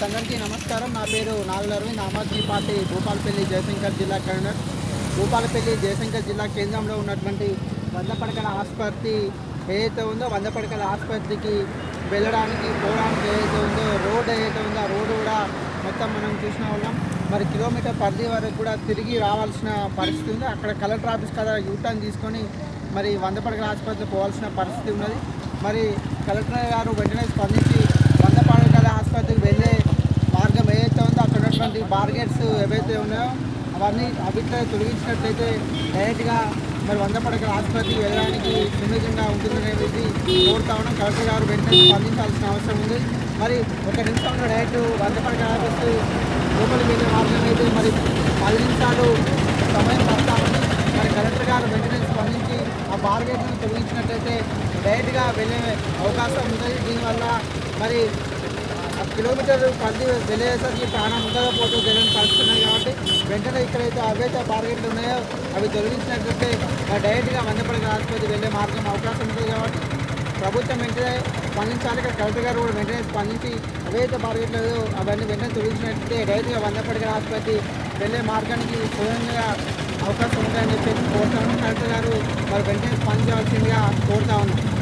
అందరికీ నమస్కారం. నా పేరు నాగుల అరవింద్. ఆమ్ ఆద్మీ పార్టీ భూపాలపల్లి జయశంకర్ జిల్లా కన్వీనర్. భూపాలపల్లి జయశంకర్ జిల్లా కేంద్రంలో ఉన్నటువంటి వంద పడకల ఆసుపత్రి ఏదైతే ఉందో వంద పడకల ఆసుపత్రికి వెళ్ళడానికి పోవడానికి ఏదైతే ఉందో రోడ్ ఏదైతే ఉందో ఆ రోడ్డు కూడా మొత్తం మనం చూసినా ఉన్నాం మరి కిలోమీటర్ పరిధి వరకు కూడా తిరిగి రావాల్సిన పరిస్థితి ఉంది. అక్కడ కలెక్టర్ ఆఫీస్ కదా యూటర్న్ తీసుకొని మరి వంద పడకల ఆసుపత్రికి పోవాల్సిన పరిస్థితి ఉన్నది. మరి కలెక్టర్ గారు వెంటనే స్పందించి వందపడకల ఆసుపత్రికి వెళ్ళే మార్గం ఏదైతే ఉందో అక్కడ ఉన్నటువంటి బార్గెట్స్ ఏవైతే ఉన్నాయో అవన్నీ అవిట్లో తొలగించినట్లయితే డైరెక్ట్గా మరి వందపడకల ఆసుపత్రికి వెళ్ళడానికి సున్నితంగా ఉంటుందనేది కోరుతా ఉన్నాం. కలెక్టర్ గారు వెంటనే స్పందించాల్సిన అవసరం ఉంది. మరి ఒక నిమిషంలో డైరెక్ట్ వంద పడకల ఆసుపత్రి లోపలికి వెళ్ళే మార్గం అయితే మరి పది నిమిషాలు సమయం పడతా ఉంది మరి కలెక్టర్ గారు వెంటనే స్పందించి ఆ బార్గెట్ను తొలగించినట్లయితే డైరెక్ట్గా వెళ్ళే అవకాశం ఉంటుంది దీనివల్ల మరి కిలోమీటర్ పది వెళ్ళేసరికి ప్రాణం ఉండగా పోతూ తెలియని పరిస్థితి ఉన్నాయి కాబట్టి వెంటనే ఇక్కడైతే అవైతే బార్గెట్లు ఉన్నాయో అవి తొలగించినట్లయితే డైరెక్ట్గా వందపడిన ఆసుపత్రి వెళ్ళే మార్గం అవకాశం ఉంటుంది కాబట్టి ప్రభుత్వం వెంటనే స్పందించాలి. ఇక్కడ కలెక్టర్ గారు కూడా వెంటనే స్పందించి అవైతే బార్గెట్లు అవన్నీ వెంటనే తొలగించినట్లయితే డైరెక్ట్గా వందపడిన ఆసుపత్రి వెళ్ళే మార్గానికి సులభంగా అవకాశం చెప్పేసి కోరుతాను కలెక్టర్ గారు మరి వెంటనే స్పందించాల్సిందిగా కోరుతా ఉన్నాం.